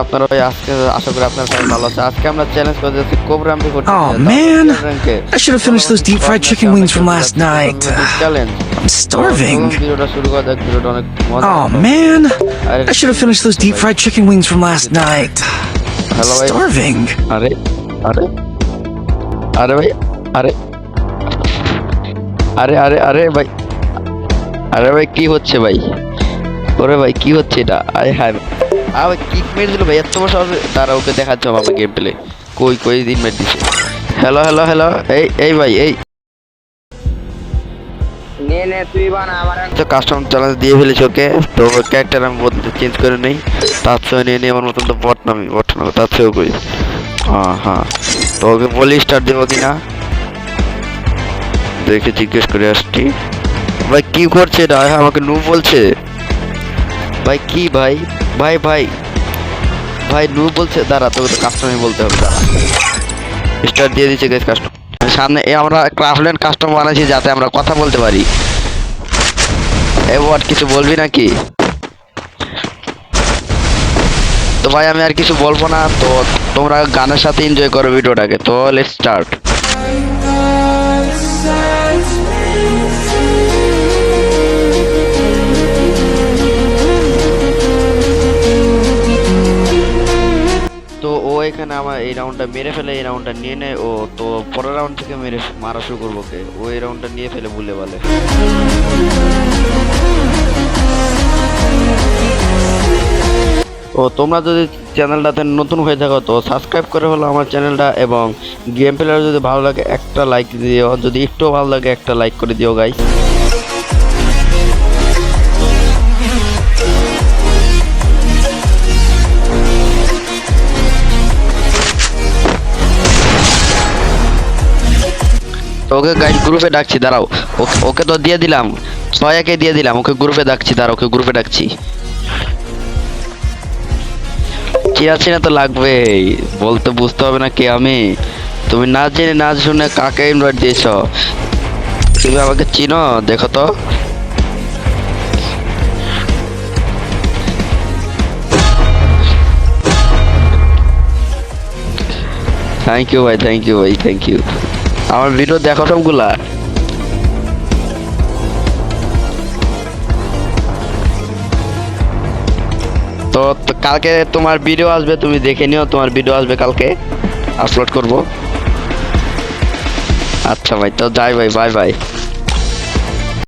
আপনারা ভাই আজকে আশা করি আপনার সবাই ভালো আছে আজকে আমরা চ্যালেঞ্জ করে যাচ্ছি কোবরা এমপি করতে Oh, man. I should have finished those deep fried chicken wings from last night. Challenge I'm starving. ভিডিওটা শুরু করা যাক ভিডিওটা অনেক মজা Oh man, I should have finished those deep fried chicken wings from last night. I'm Hello, eh? starving. আরে আরে আরে ভাই আরে আরে আরে আরে ভাই আরে ভাই কি হচ্ছে ভাই ওরে ভাই কি হচ্ছে এটা আই হ্যাভ আ ভাই কিক মেরে দিল ভাই এত বছর তারা ওকে দেখাচ্ছে আমার গেম প্লে কই কই দিন মেরে দিছে। হ্যালো হ্যালো হ্যালো এই এই ভাই এই। নে নে তুই বানা আমার তো কাস্টমার চ্যালেঞ্জ দিয়ে ফেলেছি ওকে। তো ক্যারেক্টার আমি বলতে চেঞ্জ করে নেই। তার সঙ্গে নিয়ে নিয়ে আমার মতন তো বট নামি বট না তার সঙ্গেও করি হ্যাঁ হ্যাঁ তো ওকে বলি স্টার্ট দেবো কিনা? দেখে জিজ্ঞেস করে আসছি। ভাই কি করছে এটা? আমাকে নু বলছে। ভাই কি ভাই? ভাই ভাই। ভাই নু বলছে, দাঁড়া, তোকে তো কাস্টমারই বলতে হবে, দাঁড়া। স্টার্ট দিয়ে দিচ্ছে গেস কাস্টমার সামনে আমরা ক্রাফটল্যান্ড কাস্টমার বানাইছি যাতে আমরা কথা বলতে পারি। এবার কিছু বলবি নাকি? তো ভাই, আমি আর কিছু বলব না, তো তোমরা গানের সাথে এনজয় করো ভিডিওটাকে তো লেটস স্টার্ট এখানে আমার এই রাউন্ডটা মেরে ফেলে, এই রাউন্ডটা নিয়ে নেয় ও তো পরের রাউন্ড থেকে মেরে মারা শুরু করব কে ও এই রাউন্ডটা নিয়ে ফেলে ভুলে বলে। ও, তোমরা যদি চ্যানেলটাতে নতুন হয়ে থাকো, তো সাবস্ক্রাইব করে হলো আমার চ্যানেলটা এবং গেম প্লেয়ার যদি ভালো লাগে, একটা লাইক দিও। যদি একটু ভালো লাগে, একটা লাইক করে দিও গাইস ওকে গাইড গ্রুপে ডাকছি, দাঁড়াও। ওকে তো দিয়ে দিলাম। ছয় একে দিয়ে দিলাম, ওকে গ্রুপে ডাকছি, দাঁড়াও, ওকে গ্রুপে ডাকছি। চেনা চেনা তো লাগবে? বলতে বুঝতে হবে না কে আমি। তুমি না জেনে, না শুনে কাকে ইনভাইট দিয়েছ? তুমি আমাকে চিনো, দেখো তো। থ্যাংক ইউ ভাই থ্যাংক ইউ ভাই থ্যাংক ইউ আমার ভিডিও দেখো সবগুলা। তো কালকে তোমার ভিডিও আসবে, তুমি দেখে নিও তোমার ভিডিও আসবে কালকে। আপলোড করব। আচ্ছা ভাই, তো যাই ভাই বাই বাই